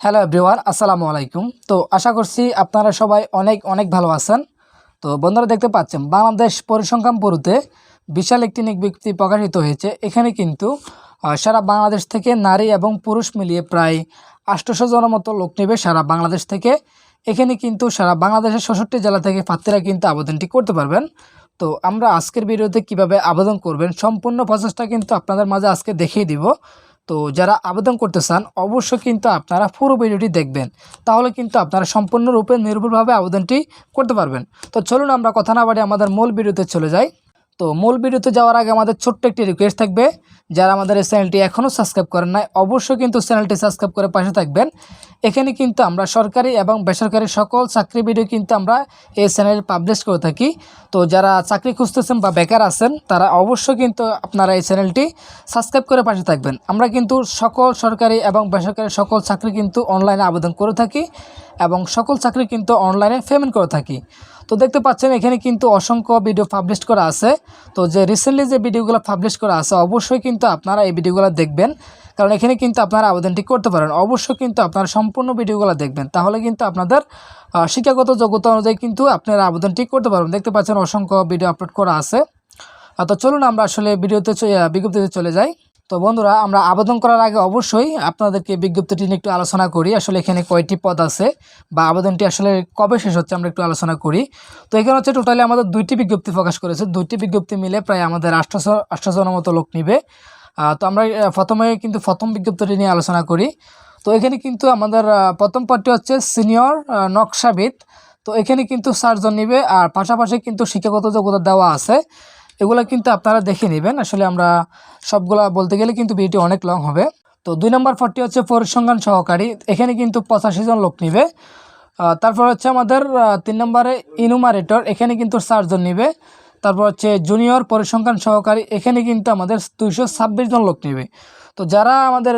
Hello everyone আসসালামু আলাইকুম। তো আশা করছি আপনারা সবাই অনেক অনেক ভালো আছেন। তো বন্ধুরা দেখতে পাচ্ছেন, বাংলাদেশ পরিসংখ্যান পড়ুতে বিশাল একটি বিজ্ঞপ্তি প্রকাশিত হয়েছে। এখানে কিন্তু সারা বাংলাদেশ থেকে নারী এবং পুরুষ মিলিয়ে প্রায় আষ্টশো জনের মতো লোক নেবে সারা বাংলাদেশ থেকে। এখানে কিন্তু সারা বাংলাদেশের ষষ্ঠটি জেলা থেকে প্রার্থীরা কিন্তু আবেদনটি করতে পারবেন। তো আমরা আজকের ভিডিওতে কীভাবে আবেদন করবেন, সম্পূর্ণ প্রসেসটা কিন্তু আপনাদের মাঝে আজকে দেখিয়ে দিব। তো যারা আবেদন করতে চান, অবশ্যই কিন্তু আপনারা পুরো ভিডিওটি দেখবেন। তাহলে কিন্তু আপনারা সম্পূর্ণরূপে নির্ভুলভাবে আবেদনটি করতে পারবেন। তো চলুন আমরা কথা না বাড়ি আমাদের মূল ভিডিওতে চলে যাই। তো মূল ভিডিওতে যাওয়ার আগে আমাদের ছোট্ট একটি রিকোয়েস্ট থাকবে। যারা আমাদের এই চ্যানেলটি এখনও সাবস্ক্রাইব করেন নাই, অবশ্যই কিন্তু চ্যানেলটি সাবস্ক্রাইব করে পাশে থাকবেন। এখানে কিন্তু আমরা সরকারি এবং বেসরকারি সকল চাকরি ভিডিও কিন্তু আমরা এই চ্যানেলে পাবলিশ করে থাকি। তো যারা চাকরি খুঁজতেছেন বা বেকার আছেন, তারা অবশ্যই কিন্তু আপনারা এই চ্যানেলটি সাবস্ক্রাইব করে পাশে থাকবেন। আমরা কিন্তু সকল সরকারি এবং বেসরকারি সকল চাকরি কিন্তু অনলাইনে আবেদন করে থাকি। এবং সকল চাকরি কিন্তু অনলাইনে পেমেন্ট করে থাকি। তো দেখতে পাচ্ছেন, এখানে কিন্তু অসংখ্য ভিডিও পাবলিশ করা আছে। তো যে রিসেন্টলি যে ভিডিওগুলো পাবলিশ করা আছে, অবশ্যই কিন্তু আপনারা এই ভিডিওগুলো দেখবেন। কারণ এখানে কিন্তু আপনারা আবেদনটি করতে পারেন। অবশ্যই কিন্তু আপনারা সম্পূর্ণ ভিডিওগুলো দেখবেন। তাহলে কিন্তু আপনাদের শিক্ষাগত যোগ্যতা অনুযায়ী কিন্তু আপনারা আবেদনটি করতে পারবেন। দেখতে পাচ্ছেন, অসংখ্য ভিডিও আপলোড করা আছে। তো চলুন আমরা আসলে ভিডিওতে বিজ্ঞপ্তিতে চলে যাই। তো বন্ধুরা, আমরা আবেদন করার আগে অবশ্যই আপনাদেরকে বিজ্ঞপ্তিটি নিয়ে একটু আলোচনা করি। আসলে এখানে কয়টি পদ আছে বা আবেদনটি আসলে কবে শেষ হচ্ছে আমরা একটু আলোচনা করি। তো এখানে হচ্ছে টোটালি আমাদের দুইটি বিজ্ঞপ্তি প্রকাশ করেছে। দুইটি বিজ্ঞপ্তি মিলে প্রায় আমাদের আটশোশো আটশোজনের মতো লোক নিবে। তো আমরা প্রথমে কিন্তু প্রথম বিজ্ঞপ্তিটি নিয়ে আলোচনা করি। তো এখানে কিন্তু আমাদের প্রথম পদটি হচ্ছে সিনিয়র নকশাবিদ। তো এখানে কিন্তু চারজন নিবে। আর পাশাপাশি কিন্তু শিক্ষাগত যোগ্যতা দেওয়া আছে। এগুলো কিন্তু আপনারা দেখে নেবেন। আসলে আমরা সবগুলা বলতে গেলে কিন্তু ভিডিওটি অনেক লং হবে। তো দুই নম্বর পদটি হচ্ছে পরিসংখ্যান সহকারী। এখানে কিন্তু পঁচাশি জন লোক নিবে। তারপর হচ্ছে আমাদের তিন নম্বরে ইনুমারেটর এখানে কিন্তু চারজন নিবে। তারপর হচ্ছে জুনিয়র পরিসংখ্যান সহকারী, এখানে কিন্তু আমাদের দুইশো ছাব্বিশ জন লোক নেবে। তো যারা আমাদের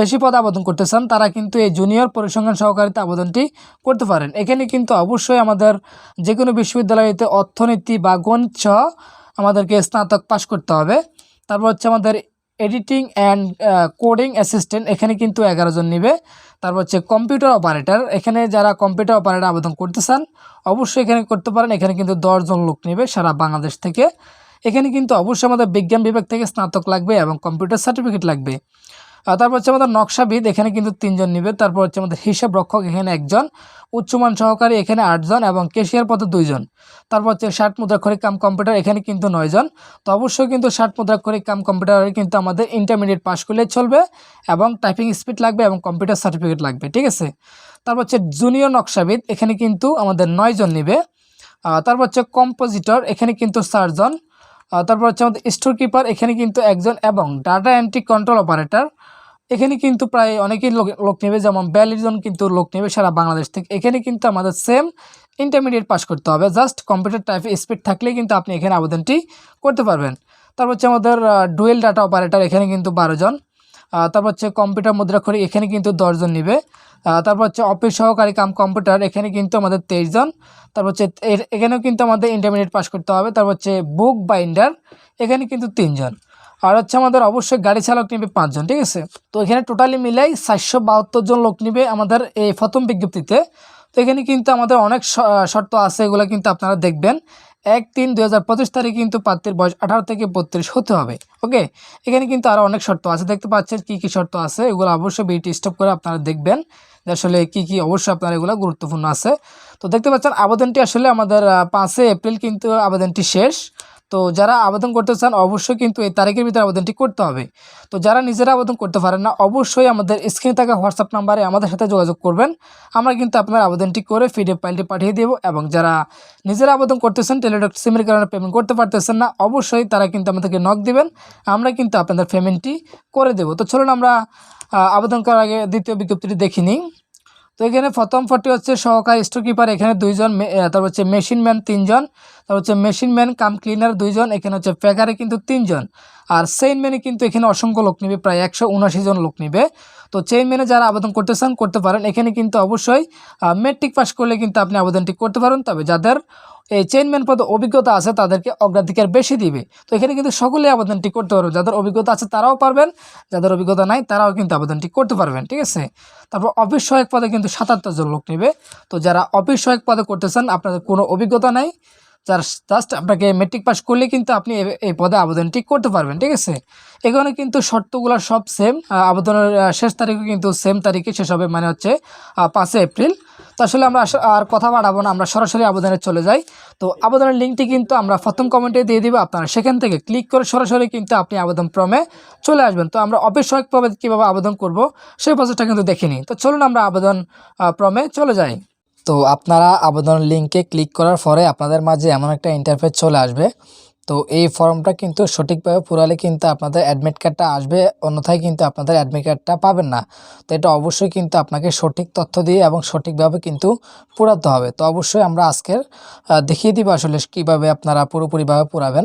বেশি পদে আবেদন করতে চান, তারা কিন্তু এই জুনিয়র পরিসংখ্যান সহকারীতে আবেদনটি করতে পারেন। এখানে কিন্তু অবশ্যই আমাদের যে কোনো বিশ্ববিদ্যালয়তে অর্থনীতি বা গণিত সহ আমাদেরকে স্নাতক পাস করতে হবে। তারপর হচ্ছে আমাদের এডিটিং অ্যান্ড কোডিং অ্যাসিস্ট্যান্ট এখানে কিন্তু এগারো জন নিবে। তারপর হচ্ছে কম্পিউটার অপারেটর এখানে যারা কম্পিউটার অপারেটর আবেদন করতে চান, অবশ্যই এখানে করতে পারেন। এখানে কিন্তু দশজন লোক নেবে সারা বাংলাদেশ থেকে। এখানে কিন্তু অবশ্যই আমাদের বিজ্ঞান বিভাগ থেকে স্নাতক লাগবে এবং কম্পিউটার সার্টিফিকেট লাগবে। তারপর হচ্ছে আমাদের নকশাবিদ, এখানে কিন্তু তিনজন নিবে। তারপর হচ্ছে আমাদের হিসাব রক্ষক, এখানে একজন। উচ্চমান সহকারী, এখানে আটজন এবং কেশিয়ার পদে দুইজন। তারপর হচ্ছে ষাট মুদ্রাক্ষরিক কাম কম্পিউটার, এখানে কিন্তু নয়জন। তো অবশ্যই কিন্তু ষাট মুদ্রাক্ষরিক কাম কম্পিউটারে কিন্তু আমাদের ইন্টারমিডিয়েট পাস করলে চলবে এবং টাইপিং স্পিড লাগবে এবং কম্পিউটার সার্টিফিকেট লাগবে, ঠিক আছে? তারপর হচ্ছে জুনিয়র নকশাবিদ, এখানে কিন্তু আমাদের নয়জন নিবে। তারপর হচ্ছে কম্পোজিটর এখানে কিন্তু চারজন। তারপর হচ্ছে আমাদের স্টোর কিপার এখানে কিন্তু একজন এবং ডাটা এন্ট্রি কন্ট্রোল অপারেটর এখানে কিন্তু প্রায় অনেকেই লোক নেবে, যেমন বিয়াল্লিশ জন কিন্তু লোক নেবে সারা বাংলাদেশ থেকে। এখানে কিন্তু আমাদের সেম ইন্টারমিডিয়েট পাস করতে হবে। জাস্ট কম্পিউটার টাইপে স্পিড থাকলেই কিন্তু আপনি এখানে আবেদনটি করতে পারবেন। তারপর হচ্ছে আমাদের ডুয়েল ডাটা অপারেটর এখানে কিন্তু বারো জন। তারপর হচ্ছে কম্পিউটার মুদ্রাক্ষরী এখানে কিন্তু দশজন নেবে। তারপর হচ্ছে অফিস সহকারী কাম কম্পিউটার এখানে কিন্তু আমাদের তেইশ জন। তারপর হচ্ছে এখানেও কিন্তু আমাদের ইন্টারমিডিয়েট পাস করতে হবে। তারপর হচ্ছে বুক বাইন্ডার এখানে কিন্তু তিনজন আর হচ্ছে আমাদের অবশ্যই গাড়ি চালক নিবে পাঁচজন, ঠিক আছে? তো এখানে টোটালি মিলাই চারশো বাহাত্তর জন লোক নিবে আমাদের এই প্রথম বিজ্ঞপ্তিতে। তো এখানে কিন্তু আমাদের অনেক শর্ত আছে, এগুলো কিন্তু আপনারা দেখবেন। এক তিন দুই হাজার পঁচিশ তারিখে কিন্তু প্রার্থীর বয়স আঠারো থেকে বত্রিশ হতে হবে, ওকে? এখানে কিন্তু আরও অনেক শর্ত আছে, দেখতে পাচ্ছেন কি কী শর্ত আছে, এগুলো অবশ্যই বিটি স্টপ করে আপনারা দেখবেন। যে আসলে কী কী অবশ্যই আপনার এগুলো গুরুত্বপূর্ণ আছে। তো দেখতে পাচ্ছেন, আবেদনটি আসলে আমাদের পাঁচই এপ্রিল কিন্তু আবেদনটি শেষ। তো যারা আবেদন করতে চান, অবশ্যই কিন্তু এই তারিখের ভিতরে আবেদনটি করতে হবে। তো যারা নিজেরা আবেদন করতে পারেন না, অবশ্যই আমাদের স্ক্রিনে থাকা হোয়াটসঅ্যাপ নাম্বারে আমাদের সাথে যোগাযোগ করবেন। আমরা কিন্তু আপনার আবেদনটি করে পিডিএফ ফাইলটি পাঠিয়ে দেবো এবং যারা নিজেরা আবেদন করতেছেন টেলিডক সিমের কারণে পেমেন্ট করতে পারতেছেন না, অবশ্যই তারা কিন্তু আমাদেরকে নক দেবেন। আমরা কিন্তু আপনাদের পেমেন্টটি করে দেবো। তো চলুন আমরা আবেদন করার আগে দ্বিতীয় বিজ্ঞপ্তিটি দেখি নিই। তো এখানে প্রথম ফটি হচ্ছে সহকারী স্টোর কিপার এখানে দুইজন তারপর হচ্ছে মেশিন ম্যান তিনজন, তারপর হচ্ছে মেশিন ম্যান কাম ক্লিনার দুইজন, এখানে হচ্ছে প্যাকারে কিন্তু তিনজন। আর সেইন ম্যানে কিন্তু এখানে অসংখ্য লোক নেবে, প্রায় একশো উনআশি জন লোক নেবে। তো চেইনম্যানে যারা আবেদন করতে চান, করতে পারেন। এখানে কিন্তু অবশ্যই মেট্রিক পাস করলে কিন্তু আপনি আবেদনটি করতে পারেন। তবে যাদের এই চেইনম্যান পদে অভিজ্ঞতা আছে, তাদেরকে অগ্রাধিকার বেশি দিবে। তো এখানে কিন্তু সকলেই আবেদনটি করতে পারবে। যাদের অভিজ্ঞতা আছে, তারাও পারবেন। যাদের অভিজ্ঞতা নাই, তারাও কিন্তু আবেদনটি করতে পারবেন, ঠিক আছে? তারপর অফিস সহায়ক পদে কিন্তু সাতাত্তর জন লোক নেবে। তো যারা অফিস সহায়ক পদে করতে চান, আপনাদের কোনো অভিজ্ঞতা নাই। জাস্ট আপনাকে মেট্রিক পাস করলে কিন্তু আপনি এই পদে আবেদনটি করতে পারবেন, ঠিক আছে? এখানে কিন্তু শর্তগুলো সব সেম আবেদনের শেষ তারিখও কিন্তু সেম তারিখে শেষ হবে মানে হচ্ছে পাঁচই এপ্রিল। তো আসলে আমরা আর কথা বাড়াবো না, আমরা সরাসরি আবেদনে চলে যাই। তো আবেদনের লিঙ্কটি কিন্তু আমরা প্রথম কমেন্টে দিয়ে দিব, আপনারা সেখান থেকে ক্লিক করে সরাসরি কিন্তু আপনি আবেদন ফর্মে চলে আসবেন। তো আমরা সহায়কভাবে কীভাবে আবেদন করব, সেই প্রসেসটা কিন্তু দেখিনি তো চলুন আমরা আবেদন ফর্মে চলে যাই। তো আপনারা আবেদন লিঙ্কে ক্লিক করার পরে আপনাদের মাঝে এমন একটা ইন্টারফেস চলে আসবে। তো এই ফর্মটা কিন্তু সঠিকভাবে পুরালে কিন্তু আপনাদের অ্যাডমিট কার্ডটা আসবে, অন্যথায় কিন্তু আপনাদের অ্যাডমিট কার্ডটা পাবেন না। তো এটা অবশ্যই কিন্তু আপনাকে সঠিক তথ্য দিয়ে এবং সঠিকভাবে কিন্তু পুরাতে হবে। তো অবশ্যই আমরা আজকের দেখিয়ে দিব আসলে কীভাবে আপনারা পুরোপুরিভাবে পুরাবেন।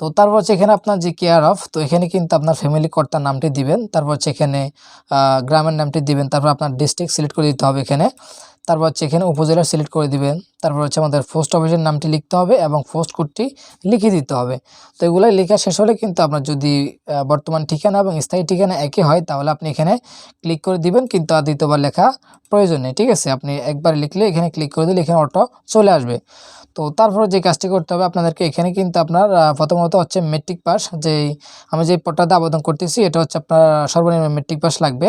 তো তারপর হচ্ছে এখানে আপনার যে কেয়ার অফ তো এখানে কিন্তু আপনার ফ্যামিলি কর্তার নামটি দিবেন। তারপর হচ্ছে এখানে গ্রামের নামটি দিবেন। তারপর আপনার ডিস্ট্রিক্ট সিলেক্ট করে দিতে হবে এখানে। তারপর হচ্ছে এখানে উপজেলা সিলেক্ট করে দিবেন। তারপর হচ্ছে আমাদের পোস্ট অফিসের নামটি লিখতে হবে এবং পোস্ট কোডটি লিখে দিতে হবে। তো এগুলো লেখা শেষ হলে কিন্তু আপনার যদি বর্তমান ঠিকানা এবং স্থায়ী ঠিকানা একই হয়, তাহলে আপনি এখানে ক্লিক করে দিবেন, কিন্তু আর দ্বিতীয়বার লেখা প্রয়োজন নেই, ঠিক আছে? আপনি একবার লিখলে এখানে ক্লিক করে দিলে এখানে অটো চলে আসবে। তো তারপরে যে কাজটি করতে হবে, আপনাদেরকে এখানে কিন্তু আপনার প্রথমত হচ্ছে মেট্রিক পাস যেই আমি যে পট্টাতে আবেদন করতেছি, এটা হচ্ছে আপনার সর্বনিম্ন মেট্রিক পাস লাগবে।